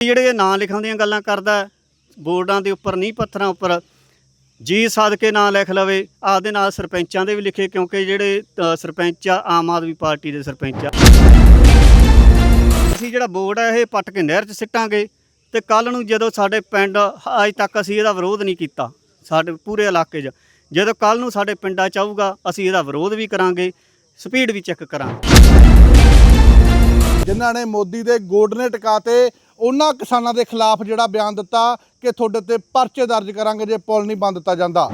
ਜਿਹੜੇ ਇਹ ਨਾਂ ਲਿਖਣ ਦੀਆਂ ਗੱਲਾਂ ਕਰਦਾ ਬੋਰਡਾਂ ਦੇ ਉੱਪਰ ਨਹੀਂ, ਪੱਥਰਾਂ ਉੱਪਰ, ਜੀ ਸਦ ਕੇ ਨਾਂ ਲਿਖ ਲਵੇ, ਆਪਦੇ ਨਾਲ ਸਰਪੰਚਾਂ ਦੇ ਵੀ ਲਿਖੇ, ਕਿਉਂਕਿ ਜਿਹੜੇ ਸਰਪੰਚ ਆ, ਆਮ ਆਦਮੀ ਪਾਰਟੀ ਦੇ ਸਰਪੰਚ ਆ। ਅਸੀਂ ਜਿਹੜਾ ਬੋਰਡ ਹੈ, ਇਹ ਪੱਟ ਕੇ ਨਹਿਰ 'ਚ ਸਿੱਟਾਂਗੇ, ਤੇ ਕੱਲ ਨੂੰ ਜਦੋਂ ਸਾਡੇ ਪਿੰਡ, ਅੱਜ ਤੱਕ ਅਸੀਂ ਇਹਦਾ ਵਿਰੋਧ ਨਹੀਂ ਕੀਤਾ, ਸਾਡੇ ਪੂਰੇ ਇਲਾਕੇ 'ਚ। ਜਦੋਂ ਕੱਲ ਨੂੰ ਸਾਡੇ ਪਿੰਡਾਂ 'ਚ ਆਊਗਾ, ਅਸੀਂ ਇਹਦਾ ਵਿਰੋਧ ਵੀ ਕਰਾਂਗੇ, ਸਪੀਡ ਵੀ ਚੈੱਕ ਕਰਾਂਗੇ। ਜਿਨ੍ਹਾਂ ਨੇ ਮੋਦੀ ਦੇ ਗੋਡ ਨੇ ਟਿਕਾਤੇ ਉਹਨਾਂ ਕਿਸਾਨਾਂ ਦੇ ਖਿਲਾਫ ਜਿਹੜਾ ਬਿਆਨ ਦਿੱਤਾ ਕਿ ਤੁਹਾਡੇ ਤੇ ਪਰਚੇ ਦਰਜ ਕਰਾਂਗੇ ਜੇ ਪੁਲ ਨਹੀਂ ਬੰਦ ਦਿੱਤਾ ਜਾਂਦਾ।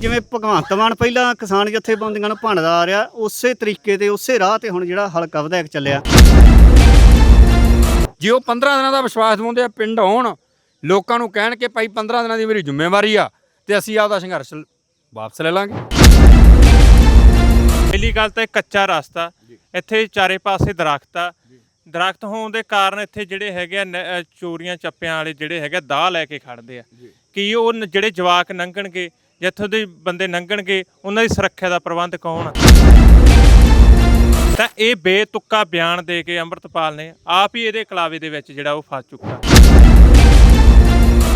ਜਿਵੇਂ ਭਗਵੰਤ ਮਾਨ ਪਹਿਲਾਂ ਕਿਸਾਨ ਜਥੇਬੰਦੀਆਂ ਨੂੰ ਭੰਡਦਾ ਆ ਰਿਹਾ ਉਸੇ ਤਰੀਕੇ ਤੇ ਉਸੇ ਰਾਹ ਤੇ ਹੁਣ ਜਿਹੜਾ ਹਲਕਾ ਵਿਧਾਇਕ ਚੱਲਿਆ। ਜੇ ਉਹ 15 ਦਿਨਾਂ ਦਾ ਵਿਸ਼ਵਾਸ ਦਿਵਾਉਂਦੇ ਆ ਪਿੰਡ ਆਉਣ ਲੋਕਾਂ ਨੂੰ ਕਹਿਣ ਕਿ ਭਾਈ 15 ਦਿਨਾਂ ਦੀ ਮੇਰੀ ਜ਼ਿੰਮੇਵਾਰੀ ਆ ਤੇ ਅਸੀਂ ਆਪਦਾ ਸੰਘਰਸ਼ ਵਾਪਸ ਲੈ ਲਾਂਗੇ। ਪਹਿਲੀ ਗੱਲ ਤਾਂ ਇਹ ਕੱਚਾ ਰਸਤਾ ਇੱਥੇ ਚਾਰੇ ਪਾਸੇ ਦਰਖਤ ਆ। ਦਰਖਤ ਹੋਣ ਦੇ ਕਾਰਨ ਇੱਥੇ ਜਿਹੜੇ ਹੈਗੇ ਆ ਨ- ਚੋਰੀਆਂ ਚੱਪਿਆਂ ਵਾਲੇ ਜਿਹੜੇ ਹੈਗੇ ਆ, ਦਾਅ ਲੈ ਕੇ ਖੜਦੇ ਆ। ਕੀ ਉਹ ਨ- ਜਿਹੜੇ ਜਵਾਕ ਲੰਘਣਗੇ ਜਿੱਥੋਂ ਦੇ ਬੰਦੇ ਲੰਘਣਗੇ ਉਹਨਾਂ ਦੀ ਸੁਰੱਖਿਆ ਦਾ ਪ੍ਰਬੰਧ ਕੌਣ ਆ? ਤਾਂ ਇਹ ਬੇਤੁੱਕਾ ਬਿਆਨ ਦੇ ਕੇ ਅੰਮ੍ਰਿਤਪਾਲ ਨੇ ਆਪ ਹੀ ਇਹਦੇ ਕਲਾਵੇ ਦੇ ਵਿੱਚ ਜਿਹੜਾ ਉਹ ਫਸ ਚੁੱਕਾ।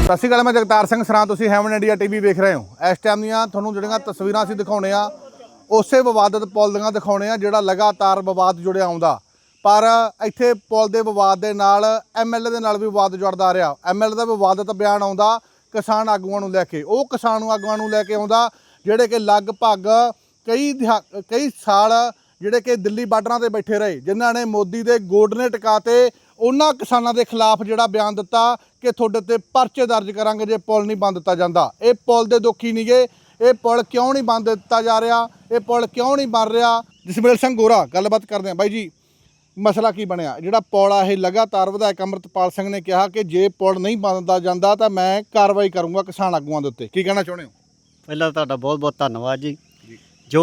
ਸਤਿ ਸ਼੍ਰੀ ਅਕਾਲ ਮੈਂ ਜਗਤਾਰ ਸਿੰਘ ਸਰਾਂ ਤੁਸੀਂ ਹੈਵਨ ਇੰਡੀਆ ਟੀਵੀ ਵੇਖ ਰਹੇ ਹੋ। ਇਸ ਟਾਈਮ ਦੀਆਂ ਤੁਹਾਨੂੰ ਜਿਹੜੀਆਂ ਤਸਵੀਰਾਂ ਅਸੀਂ ਦਿਖਾਉਣੇ ਆ ਉਸੇ ਵਿਵਾਦਤ ਪੁਲ ਦੀਆਂ ਦਿਖਾਉਣੇ ਆ ਜਿਹੜਾ ਲਗਾਤਾਰ ਵਿਵਾਦ ਜੁੜਿਆ ਆਉਂਦਾ। ਪਰ ਇੱਥੇ ਪੁਲ ਦੇ ਵਿਵਾਦ ਦੇ ਨਾਲ ਐਮਐਲਏ ਦੇ ਨਾਲ ਵੀ ਵਿਵਾਦ ਜੁੜਦਾ ਆ ਰਿਹਾ ਐਮਐਲਏ ਦਾ ਵਿਵਾਦਤ ਬਿਆਨ ਆਉਂਦਾ ਕਿਸਾਨ ਆਗੂਆਂ ਨੂੰ ਲੈ ਕੇ। ਉਹ ਕਿਸਾਨ ਆਗੂਆਂ ਨੂੰ ਲੈ ਕੇ ਆਉਂਦਾ, ਜਿਹੜੇ ਕਿ ਲਗਭਗ ਕਈ ਦਿਹਾ- ਕਈ ਸਾਲ ਜਿਹੜੇ ਕਿ ਦਿੱਲੀ ਬਾਰਡਰਾਂ ਤੇ ਬੈਠੇ ਰਹੇ, ਜਿਨ੍ਹਾਂ ਨੇ ਮੋਦੀ ਦੇ ਗੋਡ ਨੇ ਟਿਕਾਤੇ, ਉਹਨਾਂ ਕਿਸਾਨਾਂ ਦੇ ਖਿਲਾਫ ਜਿਹੜਾ ਬਿਆਨ ਦਿੱਤਾ ਕਿ ਤੁਹਾਡੇ ਤੇ ਪਰਚੇ ਦਰਜ ਕਰਾਂਗੇ ਜੇ ਪੁਲ ਨਹੀਂ ਬੰਦ ਦਿੱਤਾ ਜਾਂਦਾ। ਇਹ ਪੁਲ ਦੇ ਦੁਖੀ ਨਹੀਂਗੇ। ਇਹ ਪੁਲ ਕਿਉਂ ਨਹੀਂ ਬੰਦ ਦਿੱਤਾ ਜਾ ਰਿਹਾ? ਇਹ ਪੁਲ ਕਿਉਂ ਨਹੀਂ ਬਣ ਰਿਹਾ? ਜਸਮੇਲ ਸਿੰਘ ਗੋਰਾ ਗੱਲਬਾਤ ਕਰਦੇ ਆ ਬਾਈ ਜੀ। ਮਸਲਾ ਕੀ ਬਣਿਆ? ਜਿਹੜਾ ਪੁਲ ਆ ਇਹ ਲਗਾਤਾਰ ਵਿਧਾਇਕ ਅੰਮ੍ਰਿਤਪਾਲ ਸਿੰਘ ਨੇ ਕਿਹਾ ਕਿ ਜੇ ਪੁਲ ਨਹੀਂ ਬੰਦਦਾ ਜਾਂਦਾ ਤਾਂ ਮੈਂ ਕਾਰਵਾਈ ਕਰੂੰਗਾ ਕਿਸਾਨ ਆਗੂਆਂ ਦੇ ਉੱਤੇ। ਕੀ ਕਹਿਣਾ ਚਾਹੁੰਦੇ ਹੋ? ਪਹਿਲਾਂ ਤੁਹਾਡਾ ਬਹੁਤ ਬਹੁਤ ਧੰਨਵਾਦ ਜੀ। ਜੋ।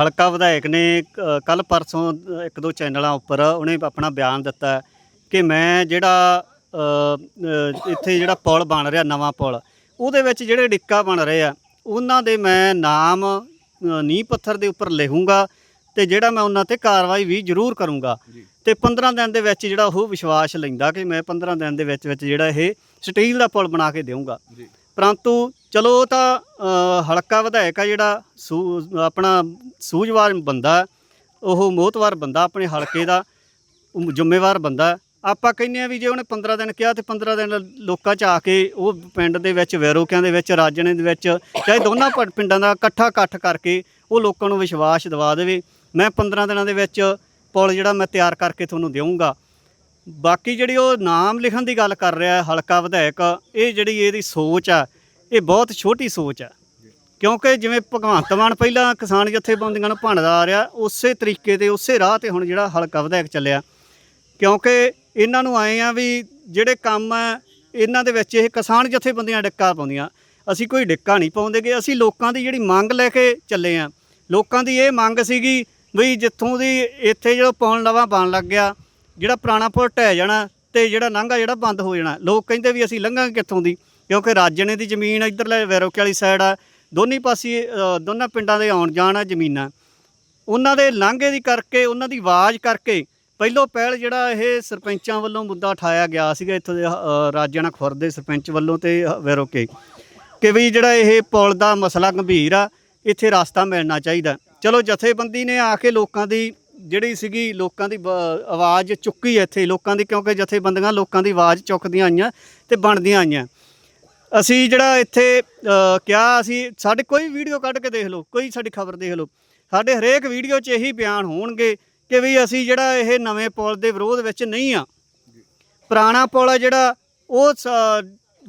ਹਲਕਾ ਵਿਧਾਇਕ ਨੇ ਕੱਲ ਪਰਸੋਂ ਇੱਕ ਦੋ ਚੈਨਲਾਂ ਉੱਪਰ ਉਹਨੇ ਆਪਣਾ ਬਿਆਨ ਦਿੱਤਾ ਕਿ ਮੈਂ ਜਿਹੜਾ ਇੱਥੇ ਜਿਹੜਾ ਪੁਲ ਬਣ ਰਿਹਾ ਨਵਾਂ ਪੁਲ ਉਹਦੇ ਵਿੱਚ ਜਿਹੜੇ ਡਿੱਕਾ ਬਣ ਰਹੇ ਆ ਉਹਨਾਂ ਦੇ ਮੈਂ ਨਾਮ ਨੀਂਹ ਪੱਥਰ ਦੇ ਉੱਪਰ ਲਿਖੂੰਗਾ ਤੇ ਜਿਹੜਾ ਮੈਂ ਉਹਨਾਂ ਤੇ ਕਾਰਵਾਈ ਵੀ ਜ਼ਰੂਰ ਕਰੂੰਗਾ। ਤੇ 15 ਦਿਨ ਦੇ ਵਿੱਚ ਜਿਹੜਾ ਉਹ ਵਿਸ਼ਵਾਸ ਲੈਂਦਾ ਕਿ ਮੈਂ 15 ਦਿਨ ਦੇ ਵਿੱਚ ਵਿੱਚ ਜਿਹੜਾ ਇਹ ਸਟੀਲ ਦਾ ਪੁਲ ਬਣਾ ਕੇ ਦੇਵਾਂਗਾ ਪਰੰਤੂ ਚਲੋ ਤਾਂ ਹਲਕਾ ਵਿਧਾਇਕ ਆ ਜਿਹੜਾ ਆਪਣਾ ਸੂਝਵਾਨ ਬੰਦਾ ਉਹ ਮੋਹਤਵਾਰ ਬੰਦਾ ਆਪਣੇ ਹਲਕੇ ਦਾ ਜ਼ਿੰਮੇਵਾਰ ਬੰਦਾ। ਆਪਾਂ ਕਹਿੰਦੇ ਆ ਵੀ ਜੇ ਉਹਨੇ 15 ਦਿਨ ਕਿਹਾ ਤੇ 15 ਦਿਨ ਲੋਕਾਂ ਚ ਆ ਕੇ ਉਹ ਪਿੰਡ ਦੇ ਵਿੱਚ, ਵੈਰੋਕਿਆਂ ਦੇ ਵਿੱਚ, ਰਾਜਣੇ ਦੇ ਵਿੱਚ, ਚਾਹੇ ਦੋਨਾਂ ਪਿੰਡਾਂ ਦਾ ਇਕੱਠਾ ਇਕੱਠ ਕਰਕੇ ਉਹ ਲੋਕਾਂ ਨੂੰ ਵਿਸ਼ਵਾਸ ਦਿਵਾ ਦੇਵੇ। ਮੈਂ 15 ਦਿਨਾਂ ਦੇ ਵਿੱਚ ਪੁਲ ਜਿਹੜਾ ਮੈਂ ਤਿਆਰ ਕਰਕੇ ਤੁਹਾਨੂੰ ਦੇਵਾਂਗਾ ਬਾਕੀ ਜਿਹੜੀ ਉਹ ਨਾਮ ਲਿਖਣ ਦੀ ਗੱਲ ਕਰ ਰਿਹਾ ਹਲਕਾ ਵਿਧਾਇਕ, ਇਹ ਜਿਹੜੀ ਇਹਦੀ ਸੋਚ ਆ, ਇਹ ਬਹੁਤ ਛੋਟੀ ਸੋਚ ਆ। ਕਿਉਂਕਿ ਜਿਵੇਂ ਭਗਵੰਤ ਮਾਨ ਪਹਿਲਾਂ ਕਿਸਾਨ ਜਥੇਬੰਦੀਆਂ ਨੂੰ ਭੰਡਦਾ ਆ ਰਿਹਾ, ਉਸੇ ਤਰੀਕੇ ਤੇ, ਉਸੇ ਰਾਹ ਤੇ ਹੁਣ ਜਿਹੜਾ ਹਲਕਾ ਵਿਧਾਇਕ ਚੱਲਿਆ। ਕਿਉਂਕਿ ਇਹਨਾਂ ਨੂੰ ਆਏ ਆ ਵੀ ਜਿਹੜੇ ਕੰਮ ਆ, ਇਹਨਾਂ ਦੇ ਵਿੱਚ ਇਹ ਕਿਸਾਨ ਜਥੇਬੰਦੀਆਂ ਡਿੱਕਾ ਪਾਉਂਦੀਆਂ। ਅਸੀਂ ਕੋਈ ਡਿੱਕਾ ਨਹੀਂ ਪਾਉਂਦੇਗੇ ਅਸੀਂ ਲੋਕਾਂ ਦੀ ਜਿਹੜੀ ਮੰਗ ਲੈ ਕੇ ਚੱਲੇ ਆ। ਲੋਕਾਂ ਦੀ ਇਹ ਮੰਗ ਸੀਗੀ ਵੀ ਜਿੱਥੋਂ ਦੀ ਇੱਥੇ ਜਿਹੜਾ ਪੁਲ ਲਵਾ ਬਣ ਲੱਗ ਗਿਆ, ਜਿਹੜਾ ਪੁਰਾਣਾ ਪੁਲ ਢਹਿ ਜਾਣਾ ਤੇ ਜਿਹੜਾ ਲੰਘਾ ਜਿਹੜਾ ਬੰਦ ਹੋ ਜਾਣਾ, ਲੋਕ ਕਹਿੰਦੇ ਵੀ ਅਸੀਂ ਲੰਘਾਂਗੇ ਕਿੱਥੋਂ ਦੀ? ਕਿਉਂਕਿ ਰਾਜਣੇ ਦੀ ਜ਼ਮੀਨ ਇੱਧਰਲੇ ਵੈਰੋਕੇ ਵਾਲੀ ਸਾਈਡ ਆ, ਦੋਨੀ ਪਾਸੇ ਦੋਨਾਂ ਪਿੰਡਾਂ ਦੇ ਆਉਣ ਜਾਣ ਆ ਜ਼ਮੀਨਾਂ। ਉਹਨਾਂ ਦੇ ਲਾਂਘੇ ਦੀ ਕਰਕੇ, ਉਹਨਾਂ ਦੀ ਆਵਾਜ਼ ਕਰਕੇ ਪਹਿਲੋਂ ਪਹਿਲ ਜਿਹੜਾ ਇਹ ਸਰਪੰਚਾਂ ਵੱਲੋਂ ਮੁੱਦਾ ਉਠਾਇਆ ਗਿਆ ਸੀਗਾ ਇੱਥੋਂ ਦੇ ਅ, ਰਾਜਣਾ ਖੁਰਦ ਦੇ ਸਰਪੰਚ ਵੱਲੋਂ ਤੇ ਵੈਰੋਕੇ ਕਿ ਵੀ ਜਿਹੜਾ ਇਹ ਪੁਲ ਦਾ ਮਸਲਾ ਗੰਭੀਰ ਆ ਇੱਥੇ ਰਸਤਾ ਮਿਲਣਾ ਚਾਹੀਦਾ। ਚਲੋ ਜਥੇਬੰਦੀ ਨੇ ਆ ਕੇ ਲੋਕਾਂ ਦੀ ਜਿਹੜੀ ਸੀਗੀ ਲੋਕਾਂ ਦੀ ਬ- ਆਵਾਜ਼ ਚੁੱਕੀ ਇੱਥੇ ਲੋਕਾਂ ਦੀ ਕਿਉਂਕਿ ਜਥੇਬੰਦੀਆਂ ਲੋਕਾਂ ਦੀ ਆਵਾਜ਼ ਚੁੱਕਦੀਆਂ ਆਈਆਂ ਤੇ ਬਣਦੀਆਂ ਆਈਆਂ। ਅਸੀਂ ਜਿਹੜਾ ਇੱਥੇ ਕਿਹਾ ਅਸੀਂ ਸਾਡੇ ਕੋਈ ਵੀਡੀਓ ਕੱਢ ਕੇ ਦੇਖ ਲਓ ਕੋਈ ਸਾਡੀ ਖਬਰ ਦੇਖ ਲਓ। ਸਾਡੇ ਹਰੇਕ ਵੀਡੀਓ 'ਚ ਇਹੀ ਬਿਆਨ ਹੋਣਗੇ। ਕਿ ਵੀ ਅਸੀਂ ਜਿਹੜਾ ਇਹ ਨਵੇਂ ਪੁਲ ਦੇ ਵਿਰੋਧ ਵਿੱਚ ਨਹੀਂ ਆ। ਪੁਰਾਣਾ ਪੁਲ ਆ ਜਿਹੜਾ, ਉਹ ਸ-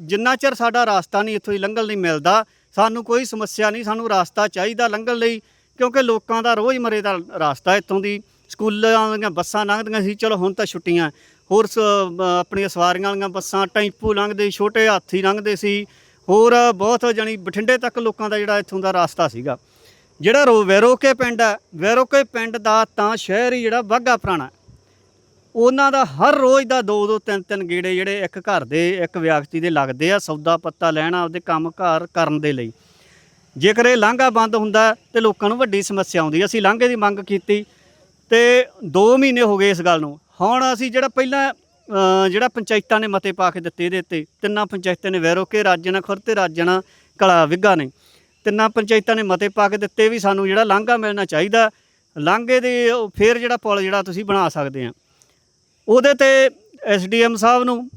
ਜਿੰਨਾ ਚਿਰ ਸਾਡਾ ਰਾਸਤਾ ਨਹੀਂ ਇੱਥੋਂ ਹੀ ਲੰਘਣ ਲਈ ਮਿਲਦਾ, ਸਾਨੂੰ ਕੋਈ ਸਮੱਸਿਆ ਨਹੀਂ, ਸਾਨੂੰ ਰਾਸਤਾ ਚਾਹੀਦਾ ਲੰਘਣ ਲਈ, ਕਿਉਂਕਿ ਲੋਕਾਂ ਦਾ ਰੋਜ਼ਮਰੇ ਦਾ ਰਸਤਾ ਇੱਥੋਂ ਦੀ, ਸਕੂਲਾਂ ਵਾਲੀਆਂ ਬੱਸਾਂ ਲੰਘਦੀਆਂ ਸੀ, ਚਲੋ ਹੁਣ ਤਾਂ ਛੁੱਟੀਆਂ। ਹੋਰ ਸ- ਆਪਣੀਆਂ ਸਵਾਰੀਆਂ ਵਾਲੀਆਂ ਬੱਸਾਂ, ਟੈਂਪੂ ਲੰਘਦੇ, ਛੋਟੇ ਹਾਥੀ ਲੰਘਦੇ ਸੀ। ਹੋਰ ਬਹੁਤ ਜਾਣੀ ਬਠਿੰਡੇ ਤੱਕ ਲੋਕਾਂ ਦਾ ਜਿਹੜਾ ਇੱਥੋਂ ਦਾ ਰਾਸਤਾ ਸੀਗਾ। ਜਿਹੜਾ ਰੋ, ਵੈਰੋਕੇ ਪਿੰਡ ਹੈ, ਵੈਰੋਕੇ ਪਿੰਡ ਦਾ ਤਾਂ ਸ਼ਹਿਰ ਹੀ ਜਿਹੜਾ ਬਾਗਾ ਪੁਰਾਣਾ ਉਹਨਾਂ ਦਾ ਹਰ ਰੋਜ਼ ਦਾ ਦੋ ਦੋ ਤਿੰਨ ਤਿੰਨ ਗੇੜੇ ਜਿਹੜੇ ਇੱਕ ਘਰ ਦੇ, ਇੱਕ ਵਿਅਕਤੀ ਦੇ ਲੱਗਦੇ ਆ, ਸੌਦਾ ਪੱਤਾ ਲੈਣਾ, ਆਪਦੇ ਕੰਮ ਘਰ ਕਰਨ ਦੇ ਲਈ। ਜੇਕਰ ਇਹ ਲਾਂਘਾ ਬੰਦ ਹੁੰਦਾ ਤੇ ਲੋਕਾਂ ਨੂੰ ਵੱਡੀ ਸਮੱਸਿਆ ਆਉਂਦੀ ਅਸੀਂ ਲਾਂਘੇ ਦੀ ਮੰਗ ਕੀਤੀ ਤੇ 2 ਮਹੀਨੇ ਹੋ ਗਏ ਇਸ ਗੱਲ ਨੂੰ। ਹੁਣ ਅਸੀਂ ਜਿਹੜਾ ਪਹਿਲਾਂ ਜਿਹੜਾ ਪੰਚਾਇਤਾਂ ਨੇ ਮਤੇ ਪਾ ਕੇ ਦਿੱਤੇ ਇਹਦੇ ਤੇ ਤਿੰਨਾਂ ਪੰਚਾਇਤਾਂ ਨੇ ਵੈਰੋਕੇ ਰਾਜਣਾ ਖੁਰ ਤੇ ਰਾਜਣਾ, ਕਲਾ ਵਿੱਗਾ ਨੇ। ਤਿੰਨਾਂ ਪੰਚਾਇਤਾਂ ਨੇ ਮਤੇ ਪਾ ਕੇ ਦਿੱਤੇ ਵੀ ਸਾਨੂੰ ਜਿਹੜਾ ਲਾਂਘਾ ਮਿਲਣਾ ਚਾਹੀਦਾ, ਲਾਂਘੇ ਦੇ ਉਹ ਫਿਰ ਜਿਹੜਾ ਪੁਲ ਜਿਹੜਾ ਤੁਸੀਂ ਬਣਾ ਸਕਦੇ ਆ। ਉਹਦੇ ਤੇ ਐਸਡੀਐਮ ਸਾਹਿਬ ਨੂੰ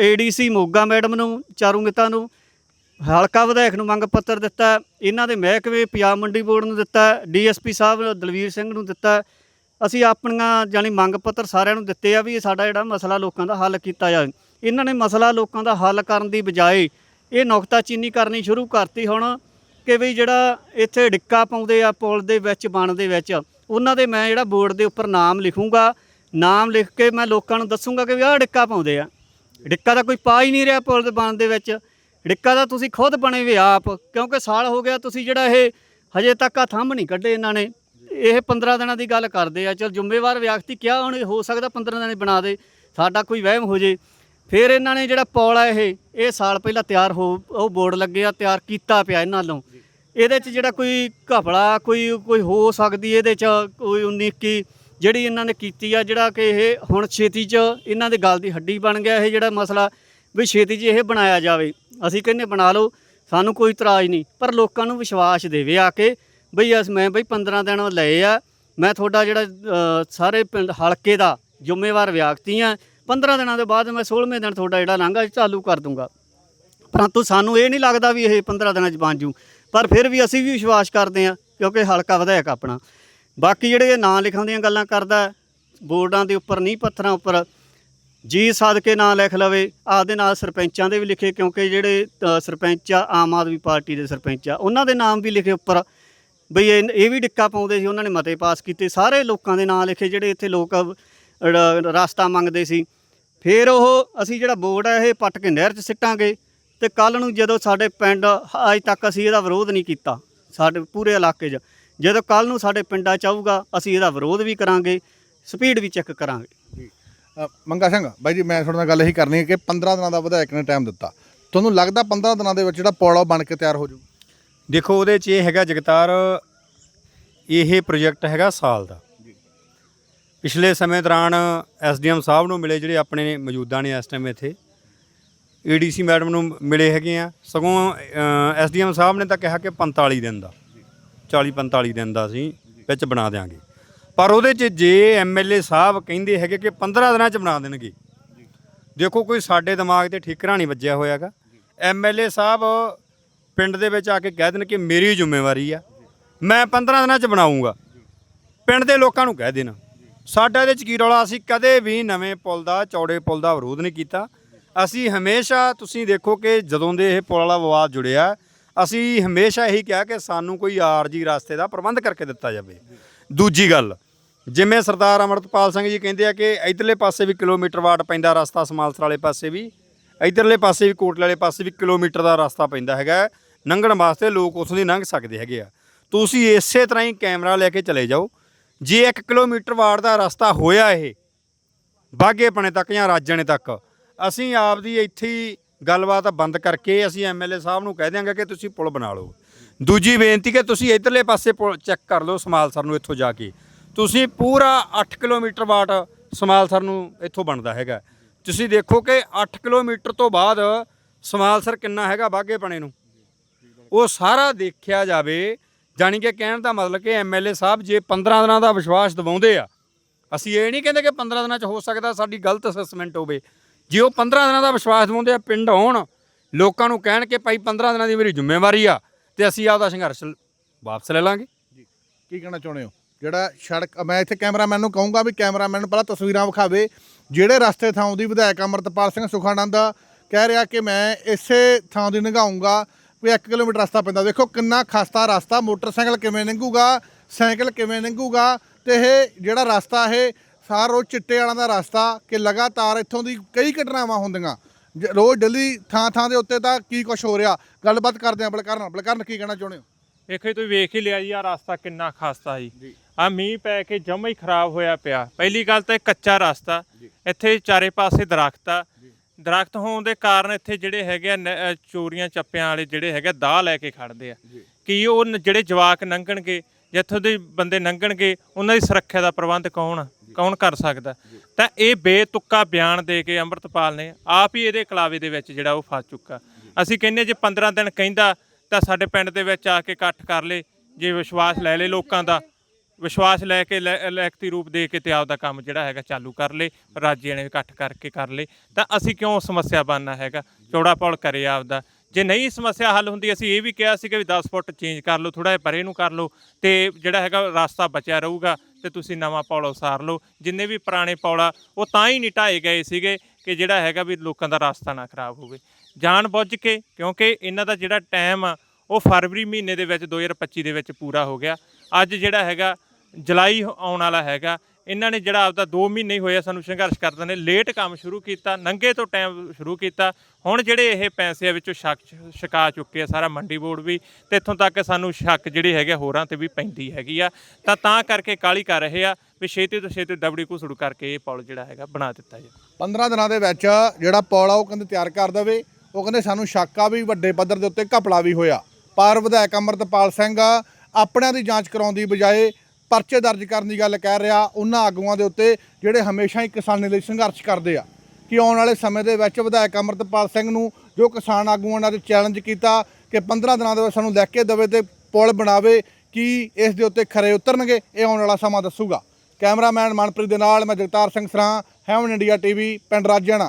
ਏਡੀਸੀ ਮੋਗਾ ਮੈਡਮ ਨੂੰ, ਚਾਰੂ ਮਿੱਤਾ ਨੂੰ, ਹਲਕਾ ਵਿਧਾਇਕ ਨੂੰ ਮੰਗ ਪੱਤਰ ਦਿੱਤਾ, ਇਹਨਾਂ ਦੇ ਮਹਿਕਮੇ, ਪੰਜਾਬ ਮੰਡੀ ਬੋਰਡ ਨੂੰ ਦਿੱਤਾ, ਡੀਐਸਪੀ ਸਾਹਿਬ, ਦਲਵੀਰ ਸਿੰਘ ਨੂੰ ਦਿੱਤਾ। ਅਸੀਂ ਆਪਣੀਆਂ ਜਾਨੀ ਮੰਗ ਪੱਤਰ ਸਾਰਿਆਂ ਨੂੰ ਦਿੱਤੇ ਆ ਵੀ ਇਹ ਸਾਡਾ ਜਿਹੜਾ ਮਸਲਾ ਲੋਕਾਂ ਦਾ ਹੱਲ ਕੀਤਾ ਜਾਵੇ। ਇਹਨਾਂ ਨੇ ਮਸਲਾ ਲੋਕਾਂ ਦਾ ਹੱਲ ਕਰਨ ਦੀ ਬਜਾਏ ਇਹ ਨੁਕਤਾਚੀਨੀ ਕਰਨੀ ਸ਼ੁਰੂ ਕਰਤੀ ਹੁਣ। ਕਿ ਵੀ ਜਿਹੜਾ ਇੱਥੇ ਡਿੱਕਾ ਪਾਉਂਦੇ ਆ, ਪੁਲ ਦੇ ਵਿੱਚ ਬਣ ਦੇ ਵਿੱਚ, ਉਹਨਾਂ ਦੇ ਮੈਂ ਜਿਹੜਾ ਬੋਰਡ ਦੇ ਉੱਪਰ ਨਾਮ ਲਿਖੂੰਗਾ, ਨਾਮ ਲਿਖ ਕੇ ਮੈਂ ਲੋਕਾਂ ਨੂੰ ਦੱਸੂੰਗਾ ਕਿ ਵੀ ਆਹ ਡਿੱਕਾ ਪਾਉਂਦੇ ਆ। ਡਿੱਕਾ ਦਾ ਕੋਈ ਪਾ ਹੀ ਨਹੀਂ ਰਿਹਾ ਪੁਲ ਦੇ ਬਣ ਦੇ ਵਿੱਚ। ਡਿੱਕਾ ਦਾ ਤੁਸੀਂ ਖੁਦ ਬਣੇ ਵੇ ਆਪ, ਕਿਉਂਕਿ ਸਾਲ ਹੋ ਗਿਆ ਤੁਸੀਂ ਜਿਹੜਾ ਇਹ ਹਜੇ ਤੱਕ ਆ ਥੰਮ ਨਹੀਂ ਕੱਢੇ ਇਹਨਾਂ ਨੇ। ਇਹ 15 ਦਿਨਾਂ ਦੀ ਗੱਲ ਕਰਦੇ ਆ, ਚਲ ਜ਼ਿੰਮੇਵਾਰ ਵਿਅਕਤੀ ਕਿਹਾ ਹੁਣ ਹੋ ਸਕਦਾ 15 ਦਿਨਾਂ 'ਚ ਬਣਾ ਦੇ, ਸਾਡਾ ਕੋਈ ਵਹਿਮ ਹੋ ਜੇ। ਫਿਰ ਇਹਨਾਂ ਨੇ ਜਿਹੜਾ ਪੌਲ ਆ ਇਹ ਇਹ ਸਾਲ ਪਹਿਲਾਂ ਤਿਆਰ ਹੋ, ਉਹ ਬੋਰਡ ਲੱਗਿਆ ਤਿਆਰ ਕੀਤਾ ਪਿਆ ਇਹਨਾਂ ਵੱਲੋਂ। ਇਹਦੇ 'ਚ ਜਿਹੜਾ ਕੋਈ ਘਪਲਾ, ਕੋਈ ਕੋਈ ਹੋ ਸਕਦੀ ਇਹਦੇ 'ਚ ਕੋਈ 19 ਕੀ ਜਿਹੜੀ ਇਹਨਾਂ ਨੇ ਕੀਤੀ ਆ, ਜਿਹੜਾ ਕਿ ਇਹ ਹੁਣ ਛੇਤੀ 'ਚ ਇਹਨਾਂ ਦੇ ਗੱਲ ਦੀ ਹੱਡੀ ਬਣ ਗਿਆ ਇਹ ਜਿਹੜਾ ਮਸਲਾ, ਵੀ ਛੇਤੀ 'ਚ ਇਹ ਬਣਾਇਆ ਜਾਵੇ। ਅਸੀਂ ਕਹਿੰਦੇ ਬਣਾ ਲਓ, ਸਾਨੂੰ ਕੋਈ ਇਤਰਾਜ਼ ਨਹੀਂ, ਪਰ ਲੋਕਾਂ ਨੂੰ ਵਿਸ਼ਵਾਸ ਦੇਵੇ ਆ ਕੇ, ਬਈ ਅਸ, ਮੈਂ ਬਈ 15 ਦਿਨ ਲਏ ਆ, ਮੈਂ ਤੁਹਾਡਾ ਜਿਹੜਾ ਸਾਰੇ ਪਿੰਡ ਹਲਕੇ ਦਾ ਜ਼ਿੰਮੇਵਾਰ ਵਿਅਕਤੀ ਆ 15 ਦਿਨਾਂ ਦੇ ਬਾਅਦ ਮੈਂ 16ਵੇਂ ਦਿਨ ਤੁਹਾਡਾ ਜਿਹੜਾ ਲਾਂਘਾ ਚਾਲੂ ਕਰ ਦੂੰਗਾ। ਪਰੰਤੂ ਸਾਨੂੰ ਇਹ ਨਹੀਂ ਲੱਗਦਾ ਵੀ ਇਹ 15 ਦਿਨਾਂ 'ਚ ਬਣ ਜੂ। ਪਰ ਫਿਰ ਵੀ ਅਸੀਂ ਵੀ ਵਿਸ਼ਵਾਸ ਕਰਦੇ ਹਾਂ ਕਿਉਂਕਿ ਹਲਕਾ ਵਿਧਾਇਕ ਆਪਣਾ। ਬਾਕੀ ਜਿਹੜੇ ਨਾਂ ਲਿਖਣ ਦੀਆਂ ਗੱਲਾਂ ਕਰਦਾ ਬੋਰਡਾਂ ਦੇ ਉੱਪਰ ਨਹੀਂ, ਪੱਥਰਾਂ ਉੱਪਰ, ਜੀ ਸਦ ਕੇ ਨਾਂ ਲਿਖ ਲਵੇ, ਆਪਦੇ ਨਾਲ ਸਰਪੰਚਾਂ ਦੇ ਵੀ ਲਿਖੇ ਕਿਉਂਕਿ ਜਿਹੜੇ ਸਰਪੰਚ ਆ, ਆਮ ਆਦਮੀ ਪਾਰਟੀ ਦੇ ਸਰਪੰਚ ਆ, ਉਹਨਾਂ ਦੇ ਨਾਮ ਵੀ ਲਿਖੇ ਉੱਪਰ। ਬਈ ਇਹ ਵੀ ਡਿੱਕਾ ਪਾਉਂਦੇ ਸੀ, ਉਹਨਾਂ ਨੇ ਮਤੇ ਪਾਸ ਕੀਤੇ। ਸਾਰੇ ਲੋਕਾਂ ਦੇ ਨਾਂ ਲਿਖੇ, ਜਿਹੜੇ ਇੱਥੇ ਲੋਕ ਰ- ਰਸਤਾ ਮੰਗਦੇ ਸੀ। ਫਿਰ ਉਹ ਅਸੀਂ ਜਿਹੜਾ ਬੋਰਡ ਹੈ ਇਹ ਪੱਟ ਕੇ ਨਹਿਰ 'ਚ ਸਿੱਟਾਂਗੇ ਤੇ ਕੱਲ ਨੂੰ ਜਦੋਂ ਸਾਡੇ ਪਿੰਡ ਅੱਜ ਤੱਕ ਅਸੀਂ ਇਹਦਾ ਵਿਰੋਧ ਨਹੀਂ ਕੀਤਾ ਸਾਡੇ ਪੂਰੇ ਇਲਾਕੇ 'ਚ ਜਦੋਂ ਕੱਲ ਨੂੰ ਸਾਡੇ ਪਿੰਡਾਂ 'ਚ ਆਊਗਾ ਅਸੀਂ ਇਹਦਾ ਵਿਰੋਧ ਵੀ ਕਰਾਂਗੇ ਸਪੀਡ ਵੀ ਚੈੱਕ ਕਰਾਂਗੇ। ਮੰਗਾ ਸਿੰਘ ਬਾਈ ਜੀ ਮੈਂ ਤੁਹਾਡੇ ਨਾਲ ਗੱਲ ਇਹੀ ਕਰਨੀ ਹੈ ਕਿ 15 ਦਿਨਾਂ ਦਾ ਵਿਧਾਇਕ ਨੇ ਟਾਈਮ ਦਿੱਤਾ। ਤੁਹਾਨੂੰ ਲੱਗਦਾ 15 ਦਿਨਾਂ ਦੇ ਵਿੱਚ ਜਿਹੜਾ ਪੁਲ ਬਣ ਕੇ ਤਿਆਰ ਹੋ ਜਾਊ? ਦੇਖੋ ਉਹਦੇ 'ਚ ਇਹ ਹੈਗਾ ਜਗਤਾਰ ਇਹ ਪ੍ਰੋਜੈਕਟ ਹੈਗਾ ਸਾਲ ਦਾ। ਪਿਛਲੇ ਸਮੇਂ ਦੌਰਾਨ ਐਸਡੀਐਮ ਸਾਹਿਬ ਨੂੰ ਮਿਲੇ ਜਿਹੜੇ ਆਪਣੇ ਮੌਜੂਦਾ ਨੇ ਇਸ ਟਾਈਮ ਇੱਥੇ। ਏਡੀਸੀ ਮੈਡਮ ਨੂੰ ਮਿਲੇ ਹੈਗੇ ਆ। ਸਗੋਂ ਐਸਡੀਐਮ ਸਾਹਿਬ ਨੇ ਤਾਂ ਕਿਹਾ ਕਿ 45 ਦਿਨ ਦਾ। 40 45 ਦਿਨ ਦਾ ਅਸੀਂ ਵਿੱਚ ਬਣਾ ਦੇਾਂਗੇ ਪਰ ਉਹਦੇ 'ਚ ਜੇ ਐਮਐਲਏ ਸਾਹਿਬ ਕਹਿੰਦੇ ਹੈਗੇ ਕਿ 15 ਦਿਨਾਂ 'ਚ ਬਣਾ ਦੇਣਗੇ। ਦੇਖੋ, ਕੋਈ ਸਾਡੇ ਦਿਮਾਗ ਤੇ ਠੀਕਰਾ ਨਹੀਂ ਵੱਜਿਆ ਹੋਇਆਗਾ। ਐਮਐਲਏ ਸਾਹਿਬ ਪਿੰਡ ਦੇ ਵਿੱਚ ਆ ਕੇ ਕਹਿ ਦੇਣ ਕਿ ਮੇਰੀ ਜ਼ਿੰਮੇਵਾਰੀ ਆ। ਮੈਂ 15 ਦਿਨਾਂ 'ਚ ਬਣਾਉਂਗਾ ਪਿੰਡ ਦੇ ਲੋਕਾਂ ਨੂੰ ਕਹਿ ਦੇਣਾ। ਸਾਡਾ ਇਹਦੇ 'ਚ ਕੀ ਰੌਲਾ? ਅਸੀਂ ਕਦੇ ਵੀ ਨਵੇਂ ਪੁਲ ਦਾ, ਚੌੜੇ ਪੁਲ ਦਾ ਵਿਰੋਧ ਨਹੀਂ ਕੀਤਾ। ਅਸੀਂ ਹਮੇਸ਼ਾ, ਤੁਸੀਂ ਦੇਖੋ ਕਿ ਜਦੋਂ ਦੇ ਇਹ ਪੁਲ ਵਾਲਾ ਵਿਵਾਦ ਜੁੜਿਆ, ਅਸੀਂ ਹਮੇਸ਼ਾ ਇਹੀ ਕਿਹਾ ਕਿ ਸਾਨੂੰ ਕੋਈ ਆਰਜੀ ਰਸਤੇ ਦਾ ਪ੍ਰਬੰਧ ਕਰਕੇ ਦਿੱਤਾ ਜਾਵੇ। ਦੂਜੀ ਗੱਲ, ਜਿਵੇਂ ਸਰਦਾਰ ਅਮਰਤਪਾਲ ਸਿੰਘ ਜੀ ਕਹਿੰਦੇ ਆ ਕਿ ਇਧਰਲੇ ਪਾਸੇ ਵੀ ਕਿਲੋਮੀਟਰ ਵਾਟ ਪੈਂਦਾ ਰਸਤਾ ਸਮਾਲਸਰ ਵਾਲੇ ਪਾਸੇ ਵੀ, ਇਧਰਲੇ ਪਾਸੇ ਵੀ ਕੋਟਲੇ ਵਾਲੇ ਪਾਸੇ ਵੀ ਕਿਲੋਮੀਟਰ ਦਾ ਰਸਤਾ ਪੈਂਦਾ ਹੈਗਾ ਲੰਘਣ ਵਾਸਤੇ ਲੋਕ ਉੱਥੋਂ ਦੀ ਲੰਘ ਸਕਦੇ ਹੈਗੇ ਆ। ਤੁਸੀਂ ਇਸੇ ਤਰ੍ਹਾਂ ਹੀ ਕੈਮਰਾ ਲੈ ਕੇ ਚਲੇ ਜਾਓ। ਜੇ 1 ਕਿਲੋਮੀਟਰ ਵਾਟ ਦਾ ਰਸਤਾ ਹੋਇਆ ਇਹ ਬਾਗੇ ਪਣੇ ਤੱਕ ਜਾਂ ਰਾਜਣੇ ਤੱਕ, ਅਸੀਂ ਆਪ ਦੀ ਇੱਥੇ ਹੀ ਗੱਲਬਾਤ ਬੰਦ ਕਰਕੇ ਅਸੀਂ ਐਮਐਲਏ ਸਾਹਿਬ ਨੂੰ ਕਹਿ ਦਿਆਂਗੇ ਕਿ ਤੁਸੀਂ ਪੁਲ ਬਣਾ ਲਓ। ਦੂਜੀ ਬੇਨਤੀ ਕਿ ਤੁਸੀਂ ਇਧਰਲੇ ਪਾਸੇ ਪੁਲ ਚੈੱਕ ਕਰ ਲਓ ਸਮਾਲਸਰ ਨੂੰ ਇੱਥੋਂ ਜਾ ਕੇ। ਤੁਸੀਂ ਪੂਰਾ 8 ਕਿਲੋਮੀਟਰ ਵਾਟ ਸਮਾਲਸਰ ਨੂੰ ਇੱਥੋਂ ਬਣਦਾ ਹੈਗਾ। ਤੁਸੀਂ ਦੇਖੋ ਕਿ 8 ਕਿਲੋਮੀਟਰ ਤੋਂ ਬਾਅਦ ਸਮਾਲਸਰ ਕਿੰਨਾ ਹੈਗਾ ਬਾਗੇ ਪਣੇ ਨੂੰ। ਉਹ ਸਾਰਾ ਦੇਖਿਆ ਜਾਵੇ ਜਾਣੀ ਕਿ ਕਹਿਣ ਦਾ ਮਤਲਬ ਕਿ ਐਮਐਲਏ ਸਾਹਿਬ ਜੇ 15 ਦਿਨਾਂ ਦਾ ਵਿਸ਼ਵਾਸ ਦਿਵਾਉਂਦੇ ਆ, ਅਸੀਂ ਇਹ ਨਹੀਂ ਕਹਿੰਦੇ ਕਿ 15 ਦਿਨਾਂ 'ਚ ਹੋ ਸਕਦਾ ਸਾਡੀ ਗਲਤ ਅਸੈਸਮੈਂਟ ਹੋਵੇ। ਜੇ ਉਹ 15 ਦਿਨਾਂ ਦਾ ਵਿਸ਼ਵਾਸ ਦਿਵਾਉਂਦੇ ਆ, ਪਿੰਡ ਆਉਣ, ਲੋਕਾਂ ਨੂੰ ਕਹਿਣ ਕਿ ਭਾਈ 15 ਦਿਨਾਂ ਦੀ ਮੇਰੀ ਜ਼ਿੰਮੇਵਾਰੀ ਆ, ਤੇ ਅਸੀਂ ਆਪਦਾ ਸੰਘਰਸ਼ ਵਾਪਸ ਲੈ ਲਾਂਗੇ। ਕੀ ਕਹਿਣਾ ਚਾਹੁੰਦੇ ਹੋ? ਜਿਹੜਾ ਸੜਕ, ਮੈਂ ਇੱਥੇ ਕੈਮਰਾਮੈਨ ਨੂੰ ਕਹੂੰਗਾ ਵੀ ਕੈਮਰਾਮੈਨ ਨੂੰ ਪਹਿਲਾਂ ਤਸਵੀਰਾਂ ਵਿਖਾਵੇ। ਜਿਹੜੇ ਰਸਤੇ ਥਾਂ ਦੀ ਵਿਧਾਇਕ ਅਮਰਤਪਾਲ ਸਿੰਘ ਸੁਖਾਨੰਦ ਕਹਿ ਰਿਹਾ ਕਿ ਮੈਂ ਇਸੇ ਥਾਂ ਦੀ ਲੰਘਾਉਂਗਾ ਵੀ 1 ਕਿਲੋਮੀਟਰ ਰਸਤਾ ਪੈਂਦਾ। ਦੇਖੋ ਕਿੰਨਾ ਖਸਤਾ ਰਸਤਾ ਮੋਟਰਸਾਈਕਲ ਕਿਵੇਂ ਲੰਘੂਗਾ ਸਾਈਕਲ ਕਿਵੇਂ ਲੰਘੂਗਾ ਤੇ ਇਹ ਜਿਹੜਾ ਰਸਤਾ ਇਹ ਸਾਰਾ ਰੋਜ਼ ਚਿੱਟੇ ਵਾਲਾਂ ਦਾ ਰਸਤਾ ਕਿ ਲਗਾਤਾਰ ਇੱਥੋਂ ਦੀ ਕਈ ਘਟਨਾਵਾਂ ਹੁੰਦੀਆਂ। ਰੋਜ਼ ਡੇਲੀ ਥਾਂ ਥਾਂ ਦੇ ਉੱਤੇ ਤਾਂ ਕੀ ਕੁਝ ਹੋ ਰਿਹਾ? ਗੱਲਬਾਤ ਕਰਦੇ ਆਂ ਬਲਕਰਨ। ਬਲਕਰਨ ਕੀ ਕਹਿਣਾ ਚਾਹੁੰਦੇ ਹੋ? ਵੇਖੋ ਤੁਸੀਂ ਵੇਖ ਹੀ ਲਿਆ ਜੀ ਆ ਰਸਤਾ ਕਿੰਨਾ ਖਸਤਾ ਜੀ। ਆ ਮੀਂਹ ਪੈ ਕੇ ਜਮਾ ਹੀ ਖਰਾਬ ਹੋਇਆ ਪਿਆ। ਪਹਿਲੀ ਗੱਲ ਤਾਂ ਇਹ ਕੱਚਾ ਰਸਤਾ। ਇੱਥੇ ਚਾਰੇ ਪਾਸੇ ਦਰਖਤ ਆ। ਦਰਖਤ ਹੋਣ ਦੇ ਕਾਰਨ ਇੱਥੇ ਜਿਹੜੇ ਹੈਗੇ ਆ ਨ- ਅ, ਚੋਰੀਆਂ ਚੱਪਿਆਂ ਵਾਲੇ ਜਿਹੜੇ ਹੈਗੇ ਆ, ਦਾਅ ਲੈ ਕੇ ਖੜਦੇ ਆ। ਕੀ ਉਹ ਨ- ਜਿਹੜੇ ਜਵਾਕ ਲੰਘਣਗੇ ਜਿੱਥੋਂ ਦੇ ਬੰਦੇ ਲੰਘਣਗੇ ਉਹਨਾਂ ਦੀ ਸੁਰੱਖਿਆ ਦਾ ਪ੍ਰਬੰਧ ਕੌਣ ਆ? ਕੌਣ ਕਰ ਸਕਦਾ? ਤਾਂ ਇਹ ਬੇਤੁੱਕਾ ਬਿਆਨ ਦੇ ਕੇ ਅੰਮ੍ਰਿਤਪਾਲ ਨੇ ਆਪ ਹੀ ਇਹਦੇ ਕਲਾਵੇ ਦੇ ਵਿੱਚ ਜਿਹੜਾ ਉਹ ਫਸ ਚੁੱਕਾ। ਅਸੀਂ ਕਹਿੰਦੇ ਜੇ 15 ਦਿਨ ਕਹਿੰਦਾ ਤਾਂ ਸਾਡੇ ਪਿੰਡ ਦੇ ਵਿੱਚ ਆ ਕੇ ਇਕੱਠ ਕਰ ਲੇ ਜੇ ਵਿਸ਼ਵਾਸ ਲੈ ਲੇ ਲੋਕਾਂ ਦਾ। ਵਿਸ਼ਵਾਸ ਲੈ ਕੇ ਲੈ- ਲਿਖਤੀ ਰੂਪ ਦੇ ਕੇ ਤੇ ਆਪਦਾ ਕੰਮ ਜਿਹੜਾ ਹੈਗਾ ਚਾਲੂ ਕਰ ਲੇ ਰਾਜਿਆਂ ਨੇ ਇਕੱਠ ਕਰਕੇ ਕਰ ਲੇ ਤਾਂ ਅਸੀਂ ਕਿਉਂ ਸਮੱਸਿਆ ਬਣਨਾ ਹੈਗਾ? ਚੌੜਾ ਪੌਲ ਕਰੇ ਆਪਦਾ। ਜੇ ਨਹੀਂ ਸਮੱਸਿਆ ਹੱਲ ਹੁੰਦੀ, ਅਸੀਂ ਇਹ ਵੀ ਕਿਹਾ ਸੀ ਕਿ ਵੀ 10 ਫੁੱਟ ਚੇਂਜ ਕਰ ਲਓ ਥੋੜਾ ਜਿਹਾ ਪਰੇ ਨੂੰ ਕਰ ਲਓ ਤੇ ਜਿਹੜਾ ਹੈਗਾ ਰਸਤਾ ਬਚਿਆ ਰਹੂਗਾ ਤੇ ਤੁਸੀਂ ਨਵਾਂ ਪੌਲ ਉਸਾਰ ਲਓ। ਜਿੰਨੇ ਵੀ ਪੁਰਾਣੇ ਪੌਲਾ ਉਹ ਤਾਂ ਹੀ ਨਹੀਂ ਢਾਏ ਗਏ ਸੀਗੇ ਕਿ ਜਿਹੜਾ ਹੈਗਾ ਵੀ ਲੋਕਾਂ ਦਾ ਰਸਤਾ ਨਾ ਖਰਾਬ ਹੋਵੇ। ਜਾਣ ਬੁੱਝ ਕੇ, ਕਿਉਂਕਿ ਇਹਨਾਂ ਦਾ ਜਿਹੜਾ ਟਾਈਮ ਆ, ਉਹ ਫਰਵਰੀ ਮਹੀਨੇ ਦੇ ਵਿੱਚ 2025 ਦੇ ਵਿੱਚ ਪੂਰਾ ਹੋ ਗਿਆ। ਅੱਜ ਜਿਹੜਾ ਹੈਗਾ ਜੁਲਾਈ ਆਉਣ ਵਾਲਾ ਹੈਗਾ। ਇਹਨਾਂ ਨੇ ਜਿਹੜਾ ਆਪਦਾ 2 ਮਹੀਨੇ ਹੀ ਹੋਏ ਆ ਸਾਨੂੰ ਸੰਘਰਸ਼ ਕਰਦੇ ਨੇ, ਲੇਟ ਕੰਮ ਸ਼ੁਰੂ ਕੀਤਾ, ਨੰਗੇ ਤੋਂ ਟਾਈਮ ਸ਼ੁਰੂ ਕੀਤਾ। ਹੁਣ ਜਿਹੜੇ ਇਹ ਪੈਸੇ ਆ ਵਿੱਚੋਂ ਸ਼ੱਕ ਛਕਾ ਚੁੱਕੇ ਆ ਸਾਰਾ ਮੰਡੀ ਬੋਰਡ ਵੀ, ਤੇ ਇੱਥੋਂ ਤੱਕ ਸਾਨੂੰ ਸ਼ੱਕ ਜਿਹੜੀ ਹੈਗੇ ਹੋਰਾਂ ਤੇ ਵੀ ਪੈਂਦੀ ਹੈਗੀ ਆ। ਤਾਂ ਤਾਂ ਕਰਕੇ ਕਾਲੀ ਕਰ ਰਹੇ ਆ ਵੀ ਛੇਤੀ ਤੋਂ ਛੇਤੀ ਦਬੜੀ ਘੁਸੜੂ ਕਰਕੇ ਇਹ ਪੁਲ ਜਿਹੜਾ ਹੈਗਾ ਬਣਾ ਦਿੱਤਾ ਜਾਵੇ। 15 ਦਿਨਾਂ ਦੇ ਵਿੱਚ ਜਿਹੜਾ ਪੌਲ ਆ ਉਹ ਕਹਿੰਦੇ ਤਿਆਰ ਕਰ ਦੇਵੇ। ਉਹ ਕਹਿੰਦੇ ਸਾਨੂੰ ਸ਼ੱਕ ਆ ਵੀ ਵੱਡੇ ਪੱਧਰ ਦੇ ਉੱਤੇ ਘਪਲਾ ਵੀ ਹੋਇਆ। ਪਰ ਵਿਧਾਇਕ ਅਮਰਤਪਾਲ ਸਿੰਘ ਆਪਣਿਆਂ ਦੀ ਜਾਂਚ ਕਰਾਉਣ ਦੀ ਬਜਾਏ ਪਰਚੇ ਦਰਜ ਕਰਨ ਦੀ ਗੱਲ ਕਹਿ ਰਿਹਾ, ਉਹਨਾਂ ਆਗੂਆਂ ਦੇ ਉੱਤੇ ਜਿਹੜੇ ਹਮੇਸ਼ਾ ਹੀ ਕਿਸਾਨੀ ਲਈ ਸੰਘਰਸ਼ ਕਰਦੇ ਆ। ਕਿ ਆਉਣ ਵਾਲੇ ਸਮੇਂ ਦੇ ਵਿੱਚ ਵਿਧਾਇਕ ਅਮਰਤਪਾਲ ਸਿੰਘ ਨੂੰ ਜੋ ਕਿਸਾਨ ਆਗੂਆਂ ਨੇ ਚੈਲੰਜ ਕੀਤਾ ਕਿ 15 ਦਿਨਾਂ ਦੇ ਵਿੱਚ ਸਾਨੂੰ ਲੈ ਕੇ ਦੇਵੇ ਤੇ ਪੁਲ ਬਣਾਵੇ, ਕਿ ਇਸ ਦੇ ਉੱਤੇ ਖਰੇ ਉਤਰਨਗੇ, ਇਹ ਆਉਣ ਵਾਲਾ ਸਮਾਂ ਦੱਸੂਗਾ। ਕੈਮਰਾਮੈਨ ਮਨਪ੍ਰੀਤ ਦੇ ਨਾਲ ਮੈਂ ਜਗਤਾਰ ਸਿੰਘ ਸਰਾਂ ਹੈਵਨ ਇੰਡੀਆ ਟੀਵੀ ਪਿੰਡ ਰਾਜਿਆਣਾ।